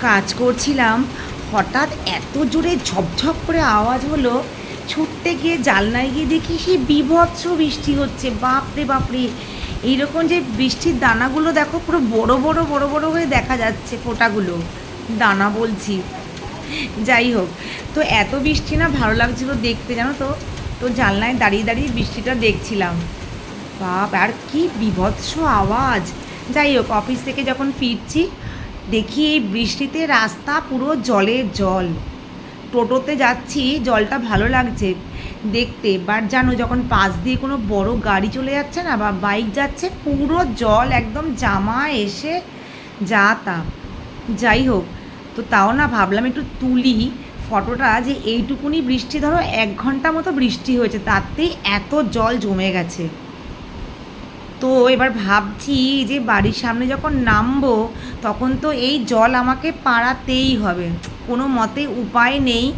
কাজ করছিলাম, হঠাৎ এত জোরে ঝপঝপ করে আওয়াজ হলো, ছুটতে গিয়ে জালনায় গিয়ে দেখি সেই বিভৎস বৃষ্টি হচ্ছে, বাপরে বাপরে। এইরকম যে বৃষ্টির দানাগুলো দেখো, পুরো বড় বড় বড় বড় হয়ে দেখা যাচ্ছে ফোঁটাগুলো। দানা বলছি। যাই হোক, তো এত বৃষ্টি না ভালো লাগছিল দেখতে, জানো তো? তো জানলায় দাঁড়িয়ে দাঁড়িয়ে বৃষ্টিটা দেখছিলাম। বাপ, আর কি বিভৎস আওয়াজ। যাই হোক, অফিস থেকে যখন ফিরছি দেখি এই বৃষ্টিতে রাস্তা পুরো জলে জল। টোটোতে যাচ্ছি, জলটা ভালো লাগছে দেখতে। বাট জানো, যখন পাশ দিয়ে কোনো বড় গাড়ি চলে যাচ্ছে না বা বাইক যাচ্ছে, পুরো জল একদম জামা এসে যা তা যাই হোক, তো তাও না ভাবলাম একটু তুলি ফটোটা যে এইটুকুনি বৃষ্টি, ধরো এক ঘণ্টা মতো বৃষ্টি হয়েছে, তাতেই এত জল জমে গেছে। তো এবার ভাবছি যে বাড়ির সামনে যখন নামবো, তখন তো এই জল আমাকে পাড়াতেই হবে। কোনো মতে উপায় নেই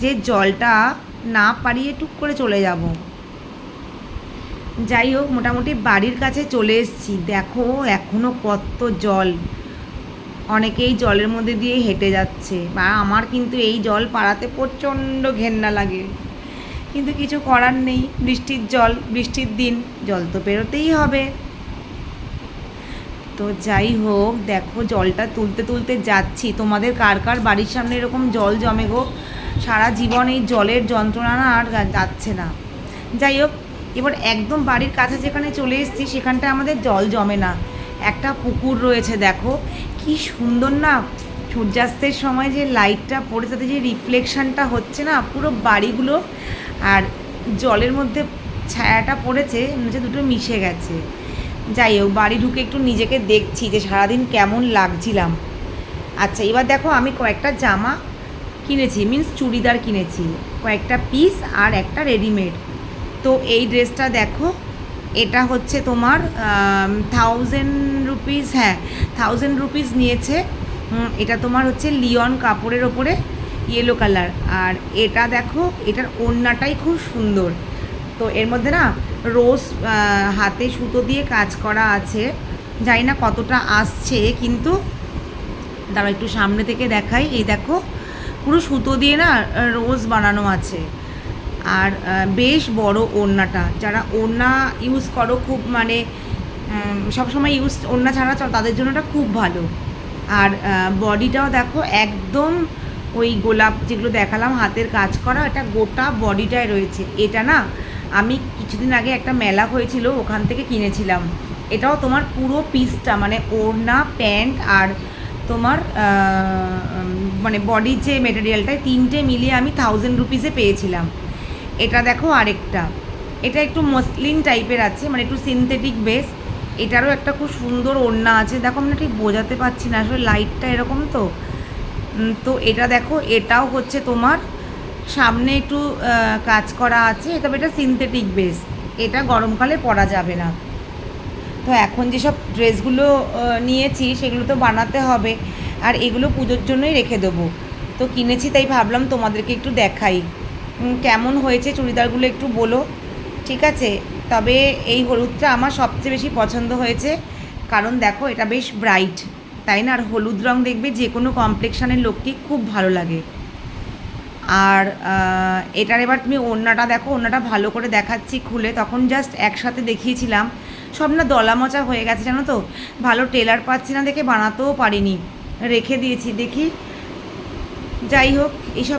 যে জলটা না পাড়িয়ে টুক করে চলে যাব। যাই হোক, মোটামুটি বাড়ির কাছে চলে এসেছি। দেখো এখনও কত জল। অনেকেই জলের মধ্যে দিয়ে হেঁটে যাচ্ছে। বা আমার কিন্তু এই জল পাড়াতে প্রচণ্ড ঘেন্না লাগে। কিন্তু কিছু করার নেই। বৃষ্টির জল, বৃষ্টির দিন, জল তো পেরোতেই হবে। তো যাই হোক, দেখো জলটা তুলতে তুলতে যাচ্ছি। তোমাদের কার কার বাড়ির সামনে এরকম জল জমে গো? সারা জীবন এই জলের যন্ত্রণা না আর যাচ্ছে না। যাই হোক, এবার একদম বাড়ির কাছে যেখানে চলে এসেছি, সেখানটায় আমাদের জল জমে না। একটা পুকুর রয়েছে, দেখো। কি সুন্দর না? সূর্যাস্তের সময় যে লাইটটা পড়ে, তাতে যে রিফ্লেকশনটা হচ্ছে না, পুরো বাড়িগুলো আর জলের মধ্যে ছায়াটা পড়েছে মনে দুটো মিশে গেছে। যাই হোক, বাড়ি ঢুকে একটু নিজেকে দেখছি যে সারাদিন কেমন লাগছিলাম। আচ্ছা এবার দেখো আমি কয়েকটা জামা কিনেছি মিন্স চুড়িদার কিনেছি। কয়েকটা পিস আর একটা রেডিমেড তো এই ড্রেসটা দেখো, এটা হচ্ছে তোমার থাউজেন্ড রুপিস হ্যাঁ থাউজেন্ড রুপিস নিয়েছে। এটা তোমার হচ্ছে লিওন কাপড়ের ওপরে ইয়েলো কালার আর এটা দেখো, এটার ওড়নাটাই খুব সুন্দর। তো এর মধ্যে না রোজ হাতে সুতো দিয়ে কাজ করা আছে। জানি না কতটা আসছে, কিন্তু দাঁড়া একটু সামনে থেকে দেখাই। এই দেখো, পুরো সুতো দিয়ে না রোজ বানানো আছে। আর বেশ বড় ওড়নাটা। যারা ওড়না ইউজ করো, খুব মানে সবসময় ইউজ ওড়না ছাড়া তাদের জন্য এটা খুব ভালো। আর বডিটাও দেখো একদম ওই গোলাপ যেগুলো দেখালাম, হাতের কাজ করা, এটা গোটা বডিটায় রয়েছে। এটা না, আমি কিছুদিন আগে একটা মেলা হয়েছিল, ওখান থেকে কিনেছিলাম। এটাও তোমার পুরো পিসটা মানে ওড়না, প্যান্ট আর তোমার মানে বডির যে মেটেরিয়ালটায় তিনটে মিলিয়ে আমি থাউজেন্ড রুপিসে পেয়েছিলাম। এটা দেখো আরেকটা। এটা একটু মসলিন টাইপের আছে মানে একটু সিনথেটিক বেস এটারও একটা খুব সুন্দর ওড়না আছে। দেখো আমরা ঠিক বোঝাতে পারছি না, আসলে লাইটটা এরকম তো। তো এটা দেখো, এটাও হচ্ছে তোমার সামনে একটু কাজ করা আছে। তবে এটা সিনথেটিক বেস এটা গরমকালে পরা যাবে না। তো এখন যেসব ড্রেসগুলো নিয়েছি, সেগুলো তো বানাতে হবে। আর এগুলো পুজোর জন্যই রেখে দেবো। তো কিনেছি, তাই ভাবলাম তোমাদেরকে একটু দেখাই। কেমন হয়েছে চুড়িদারগুলো একটু বলো। ঠিক আছে? তবে এই হলুদটা আমার সবচেয়ে বেশি পছন্দ হয়েছে। কারণ দেখো, এটা বেশ ব্রাইট তাই না? আর হলুদ রং দেখবে যে কোনো কমপ্লেকশানের লোককে খুব ভালো লাগে। আর এটার এবার তুমি ওড়নাটা দেখো, ওড়নাটা ভালো করে দেখাচ্ছি খুলে। তখন জাস্ট একসাথে দেখিয়েছিলাম। সব না দলামচা হয়ে গেছে, জানো তো? ভালো টেলার পাচ্ছি না দেখে, বানাতেও পারিনি। রেখে দিয়েছি, দেখি। যাই হোক